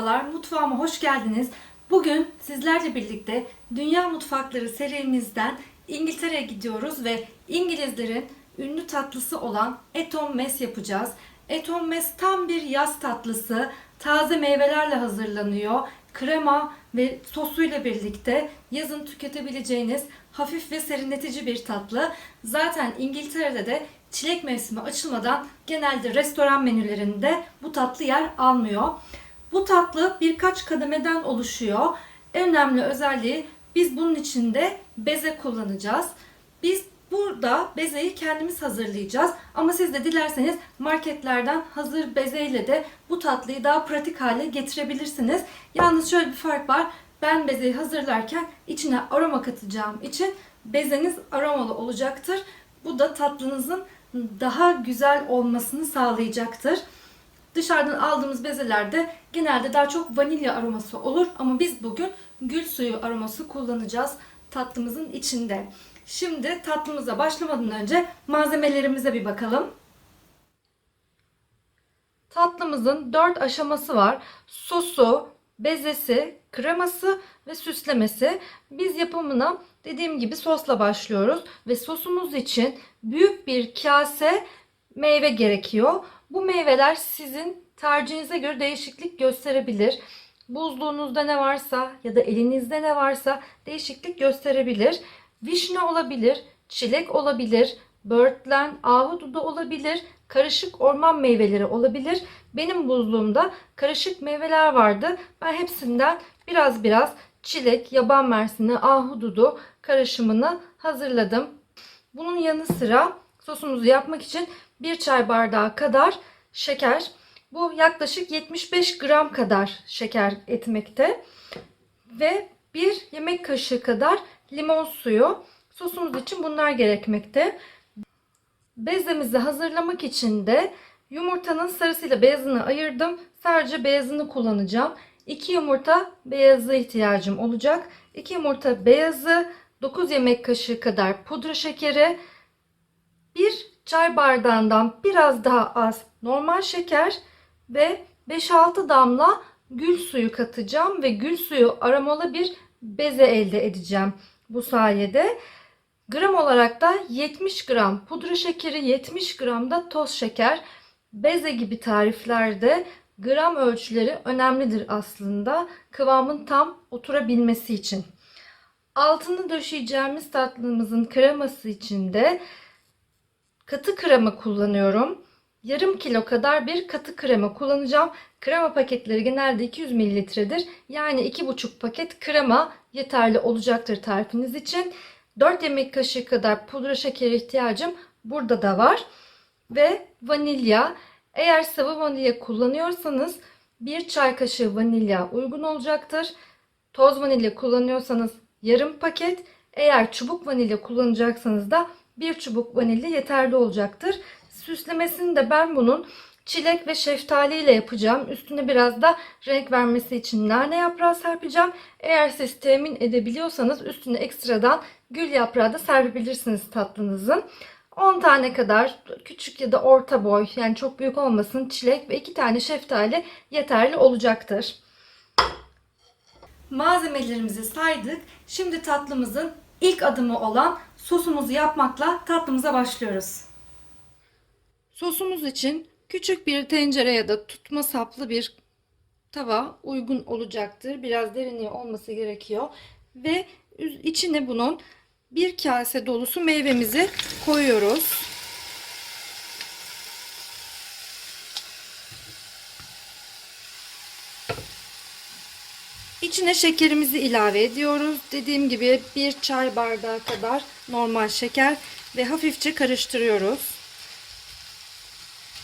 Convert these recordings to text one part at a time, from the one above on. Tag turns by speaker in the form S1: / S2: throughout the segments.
S1: Merhabalar, mutfağıma hoş geldiniz. Bugün sizlerle birlikte Dünya Mutfakları serimizden İngiltere'ye gidiyoruz ve İngilizlerin ünlü tatlısı olan Eton Mess yapacağız. Eton Mess tam bir yaz tatlısı. Taze meyvelerle hazırlanıyor. Krema ve sosuyla birlikte yazın tüketebileceğiniz hafif ve serinletici bir tatlı. Zaten İngiltere'de de çilek mevsimi açılmadan genelde restoran menülerinde bu tatlı yer almıyor. Bu tatlı birkaç kademeden oluşuyor. En önemli özelliği biz bunun içinde beze kullanacağız. Biz burada bezeyi kendimiz hazırlayacağız. Ama siz de dilerseniz marketlerden hazır bezeyle de bu tatlıyı daha pratik hale getirebilirsiniz. Yalnız şöyle bir fark var. Ben bezeyi hazırlarken içine aroma katacağım için bezeniz aromalı olacaktır. Bu da tatlınızın daha güzel olmasını sağlayacaktır. Dışarıdan aldığımız bezelerde genelde daha çok vanilya aroması olur ama biz bugün gül suyu aroması kullanacağız tatlımızın içinde. Şimdi tatlımıza başlamadan önce malzemelerimize bir bakalım. Tatlımızın 4 aşaması var. Sosu, bezesi, kreması ve süslemesi. Biz yapımına dediğim gibi sosla başlıyoruz ve sosumuz için büyük bir kase meyve gerekiyor. Bu meyveler sizin tercihinize göre değişiklik gösterebilir. Buzluğunuzda ne varsa ya da elinizde ne varsa değişiklik gösterebilir. Vişne olabilir, çilek olabilir, böğürtlen, ahududu olabilir, karışık orman meyveleri olabilir. Benim buzluğumda karışık meyveler vardı. Ben hepsinden biraz biraz çilek, yaban mersini, ahududu karışımını hazırladım. Bunun yanı sıra sosumuzu yapmak için bir çay bardağı kadar şeker. Bu yaklaşık 75 gram kadar şeker etmekte. Ve bir yemek kaşığı kadar limon suyu. Sosumuz için bunlar gerekmekte. Bezemizi hazırlamak için de yumurtanın sarısıyla beyazını ayırdım. Sadece beyazını kullanacağım. 2 yumurta beyazı ihtiyacım olacak. 2 yumurta beyazı, 9 yemek kaşığı kadar pudra şekeri, 1 çay bardağından biraz daha az normal şeker ve 5-6 damla gül suyu katacağım ve gül suyu aromalı bir beze elde edeceğim bu sayede. Gram olarak da 70 gram pudra şekeri, 70 gram da toz şeker. Beze gibi tariflerde gram ölçüleri önemlidir aslında. Kıvamın tam oturabilmesi için. Altını döşeyeceğimiz tatlımızın kreması için de katı krema kullanıyorum. Yarım kilo kadar bir katı krema kullanacağım. Krema paketleri genelde 200 mililitredir. Yani 2,5 paket krema yeterli olacaktır tarifiniz için. 4 yemek kaşığı kadar pudra şekeri ihtiyacım burada da var. Ve vanilya. Eğer sıvı vanilya kullanıyorsanız 1 çay kaşığı vanilya uygun olacaktır. Toz vanilya kullanıyorsanız yarım paket. Eğer çubuk vanilya kullanacaksanız da bir çubuk vanilya yeterli olacaktır. Süslemesini de ben bunun çilek ve şeftali ile yapacağım. Üstüne biraz da renk vermesi için nane yaprağı serpeceğim. Eğer siz temin edebiliyorsanız üstüne ekstradan gül yaprağı da serpebilirsiniz tatlınızın. 10 tane kadar küçük ya da orta boy yani çok büyük olmasın çilek ve 2 tane şeftali yeterli olacaktır. Malzemelerimizi saydık. Şimdi tatlımızın ilk adımı olan sosumuzu yapmakla tatlımıza başlıyoruz. Sosumuz için küçük bir tencere ya da tutma saplı bir tava uygun olacaktır. Biraz derinliği olması gerekiyor. Ve içine bunun bir kase dolusu meyvemizi koyuyoruz. İçine şekerimizi ilave ediyoruz. Dediğim gibi bir çay bardağı kadar normal şeker ve hafifçe karıştırıyoruz.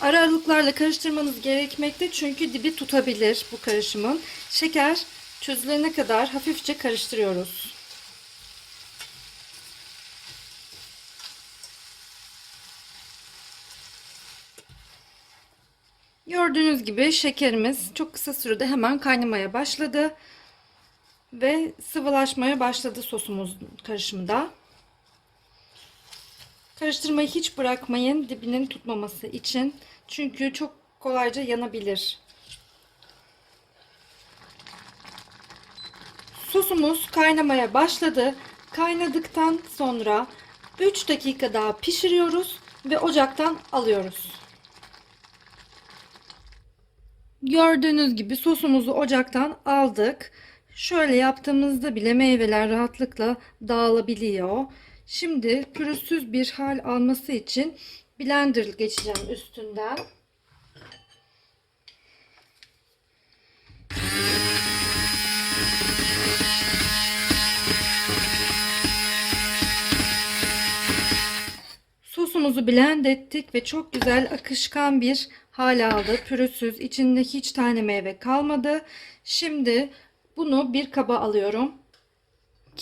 S1: Ara aralıklarla karıştırmanız gerekmekte çünkü dibi tutabilir bu karışımın. Şeker çözülene kadar hafifçe karıştırıyoruz. Gördüğünüz gibi şekerimiz çok kısa sürede hemen kaynamaya başladı ve sıvılaşmaya başladı sosumuz karışımda. Karıştırmayı hiç bırakmayın dibinin tutmaması için. Çünkü çok kolayca yanabilir. Sosumuz kaynamaya başladı. Kaynadıktan sonra 3 dakika daha pişiriyoruz ve ocaktan alıyoruz. Gördüğünüz gibi sosumuzu ocaktan aldık. Şöyle yaptığımızda bile meyveler rahatlıkla dağılabiliyor. Şimdi pürüzsüz bir hal alması için blender geçeceğim üstünden. Sosumuzu blend ettik ve çok güzel akışkan bir hal aldı. Pürüzsüz, içinde hiç tane meyve kalmadı. Şimdi bunu bir kaba alıyorum.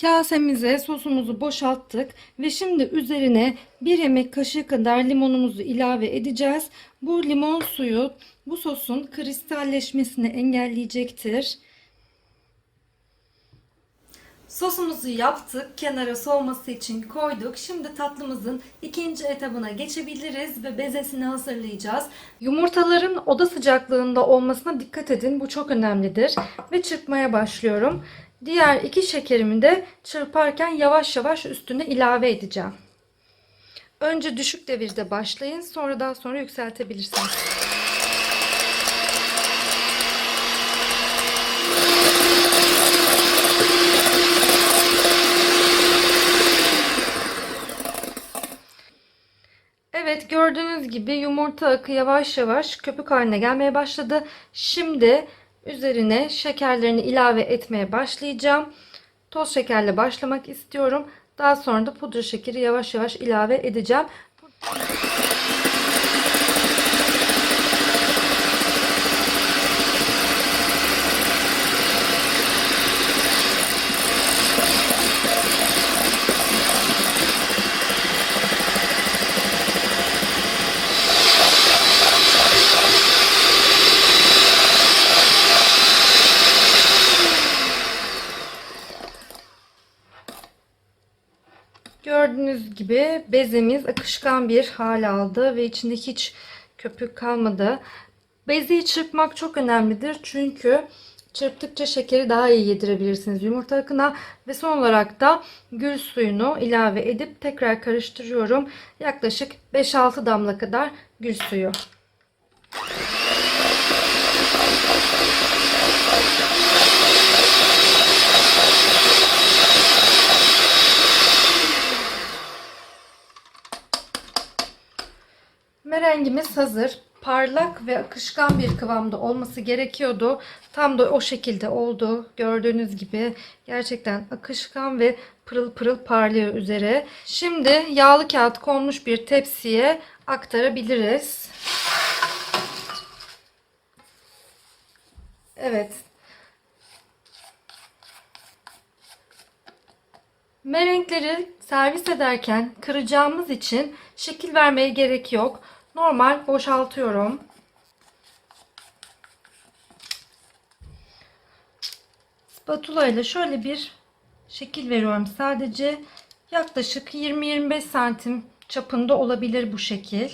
S1: Kasemize sosumuzu boşalttık ve şimdi üzerine bir yemek kaşığı kadar limonumuzu ilave edeceğiz. Bu limon suyu bu sosun kristalleşmesini engelleyecektir. Sosumuzu yaptık. Kenara soğuması için koyduk. Şimdi tatlımızın ikinci etabına geçebiliriz ve bezesini hazırlayacağız. Yumurtaların oda sıcaklığında olmasına dikkat edin. Bu çok önemlidir. Ve çırpmaya başlıyorum. Diğer iki şekerimi de çırparken yavaş yavaş üstüne ilave edeceğim. Önce düşük devirde başlayın. Sonra daha sonra yükseltebilirsiniz. Evet gördüğünüz gibi yumurta akı yavaş yavaş köpük haline gelmeye başladı. Şimdi üzerine şekerlerini ilave etmeye başlayacağım. Toz şekerle başlamak istiyorum. Daha sonra da pudra şekeri yavaş yavaş ilave edeceğim. Gördüğünüz gibi bezemiz akışkan bir hal aldı ve içinde hiç köpük kalmadı. Bezeyi çırpmak çok önemlidir çünkü çırptıkça şekeri daha iyi yedirebilirsiniz yumurta akına ve son olarak da gül suyunu ilave edip tekrar karıştırıyorum. Yaklaşık 5-6 damla kadar gül suyu. Merengimiz hazır. Parlak ve akışkan bir kıvamda olması gerekiyordu. Tam da o şekilde oldu. Gördüğünüz gibi gerçekten akışkan ve pırıl pırıl parlıyor üzere. Şimdi yağlı kağıt konmuş bir tepsiye aktarabiliriz. Evet. Merenkleri servis ederken kıracağımız için şekil vermeye gerek yok. Normal boşaltıyorum. Spatula ile şöyle bir şekil veriyorum. Sadece yaklaşık 20-25 santim çapında olabilir bu şekil.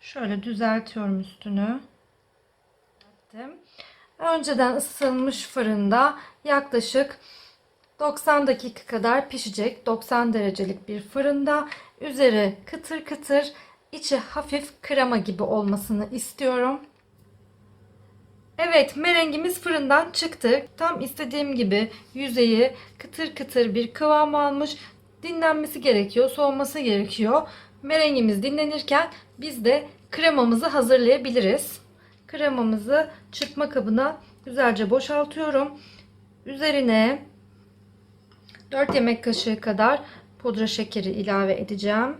S1: Şöyle düzeltiyorum üstünü. Önceden ısıtılmış fırında yaklaşık 90 dakika kadar pişecek. 90 derecelik bir fırında. Üzeri kıtır kıtır, içi hafif krema gibi olmasını istiyorum. Evet merengimiz fırından çıktı. Tam istediğim gibi yüzeyi kıtır kıtır bir kıvam almış. Dinlenmesi gerekiyor, soğuması gerekiyor. Merengimiz dinlenirken biz de kremamızı hazırlayabiliriz. Kremamızı çırpma kabına güzelce boşaltıyorum. Üzerine 4 yemek kaşığı kadar pudra şekeri ilave edeceğim.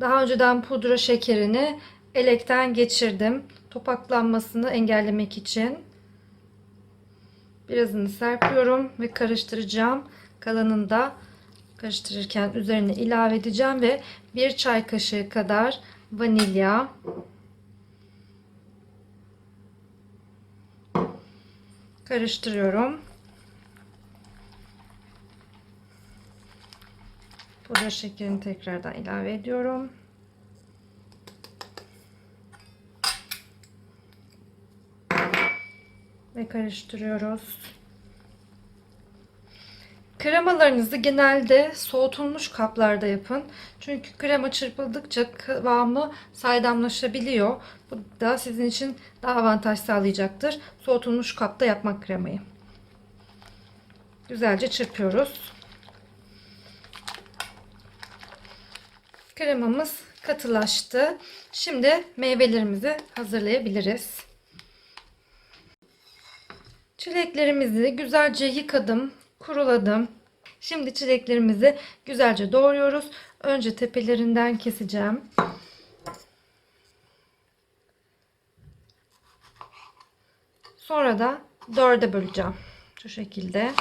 S1: Daha önceden pudra şekerini elekten geçirdim. Topaklanmasını engellemek için. Birazını serpiyorum ve karıştıracağım. Kalanını da karıştırırken üzerine ilave edeceğim ve bir çay kaşığı kadar vanilya karıştırıyorum. Pudra şekerini tekrardan ilave ediyorum. Ve karıştırıyoruz. Kremalarınızı genelde soğutulmuş kaplarda yapın. Çünkü krema çırpıldıkça kıvamı saydamlaşabiliyor. Bu da sizin için daha avantaj sağlayacaktır. Soğutulmuş kapta yapmak kremayı. Güzelce çırpıyoruz. Kremamız katılaştı. Şimdi meyvelerimizi hazırlayabiliriz. Çileklerimizi güzelce yıkadım, kuruladım. Şimdi çileklerimizi güzelce doğruyoruz. Önce tepelerinden keseceğim. Sonra da dörde böleceğim. Şu şekilde.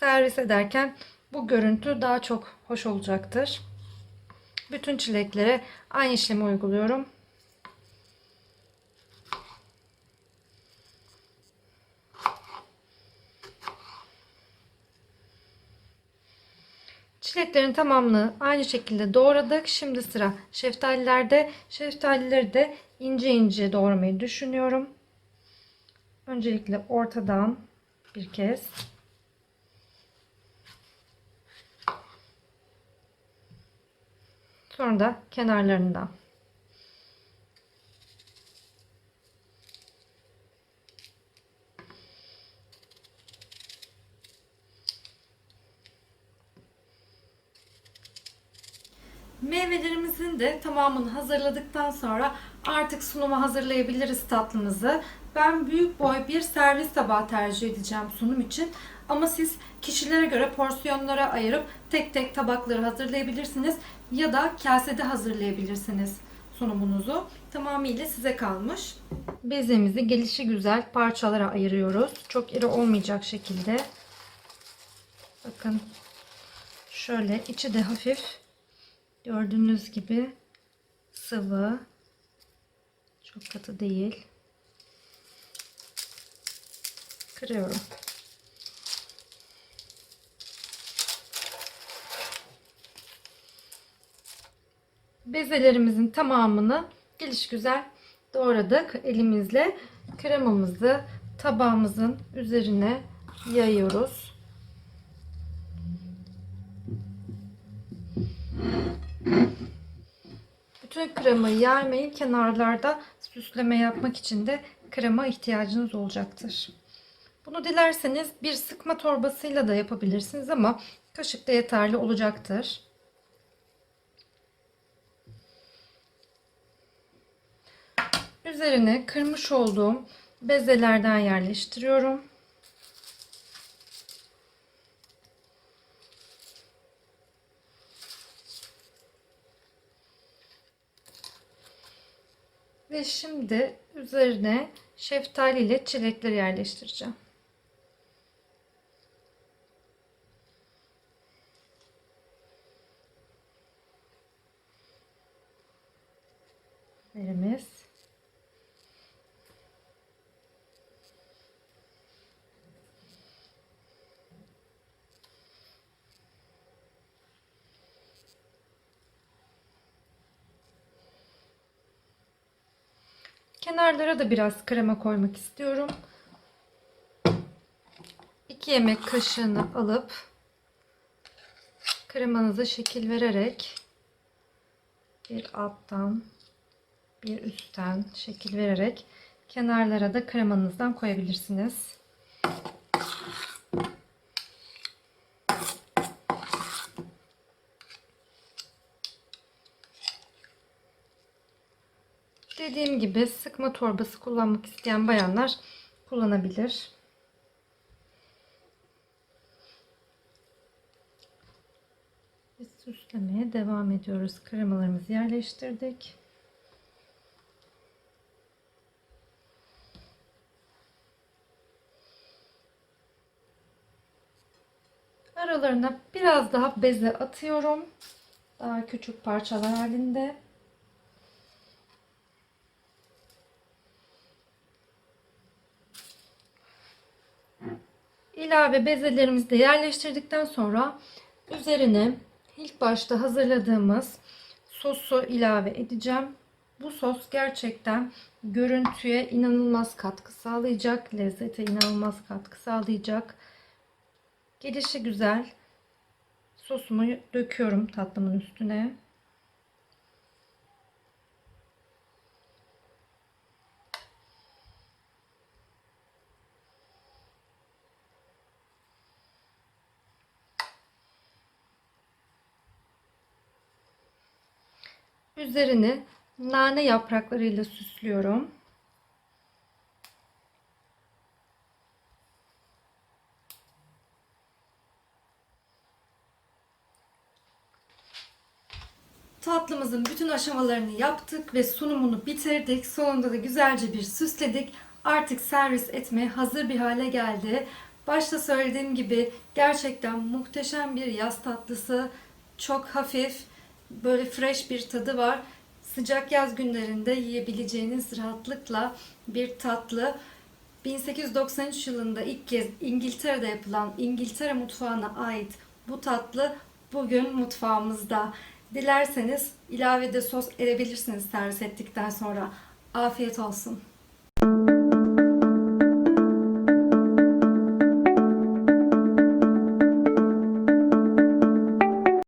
S1: Servis ederken bu görüntü daha çok hoş olacaktır. Bütün çileklere aynı işlemi uyguluyorum. Çileklerin tamamını aynı şekilde doğradık. Şimdi sıra şeftalilerde. Şeftalileri de ince ince doğramayı düşünüyorum. Öncelikle ortadan bir kez. Sonra da kenarlarından. Meyvelerimizin de tamamını hazırladıktan sonra artık sunuma hazırlayabiliriz tatlımızı. Ben büyük boy bir servis tabağı tercih edeceğim sunum için. Ama siz kişilere göre porsiyonlara ayırıp tek tek tabakları hazırlayabilirsiniz ya da kasede hazırlayabilirsiniz sunumunuzu. Tamamıyla size kalmış. Bezemizi gelişi güzel parçalara ayırıyoruz. Çok iri olmayacak şekilde. Bakın şöyle içi de hafif gördüğünüz gibi sıvı. Çok katı değil. Kırıyorum. Bezelerimizin tamamını geliş güzel doğradık elimizle. Kremamızı tabağımızın üzerine yayıyoruz. Bütün kremayı yaymayın. Kenarlarda süsleme yapmak için de krema ihtiyacınız olacaktır. Bunu dilerseniz bir sıkma torbasıyla da yapabilirsiniz ama kaşık da yeterli olacaktır. Üzerine kırmış olduğum bezelerden yerleştiriyorum. Ve şimdi üzerine şeftali ile çilekleri yerleştireceğim. Kenarlara da biraz krema koymak istiyorum. 2 yemek kaşığını alıp kremanıza şekil vererek bir alttan bir üstten şekil vererek kenarlara da kremanızdan koyabilirsiniz. Dediğim gibi sıkma torbası kullanmak isteyen bayanlar kullanabilir. Biz süslemeye devam ediyoruz. Kremalarımızı yerleştirdik. Aralarına biraz daha beze atıyorum. Daha küçük parçalar halinde. İlave bezelerimizi de yerleştirdikten sonra üzerine ilk başta hazırladığımız sosu ilave edeceğim. Bu sos gerçekten görüntüye inanılmaz katkı sağlayacak. Lezzete inanılmaz katkı sağlayacak. Gelişi güzel. Sosumu döküyorum tatlımın üstüne. Üzerini nane yapraklarıyla süslüyorum. Tatlımızın bütün aşamalarını yaptık ve sunumunu bitirdik. Sonunda da güzelce bir süsledik. Artık servis etmeye hazır bir hale geldi. Başta söylediğim gibi gerçekten muhteşem bir yaz tatlısı. Çok hafif, böyle fresh bir tadı var. Sıcak yaz günlerinde yiyebileceğiniz rahatlıkla bir tatlı. 1893 yılında ilk kez İngiltere'de yapılan İngiltere mutfağına ait bu tatlı bugün mutfağımızda. Dilerseniz ilavede sos edebilirsiniz servis ettikten sonra. Afiyet olsun.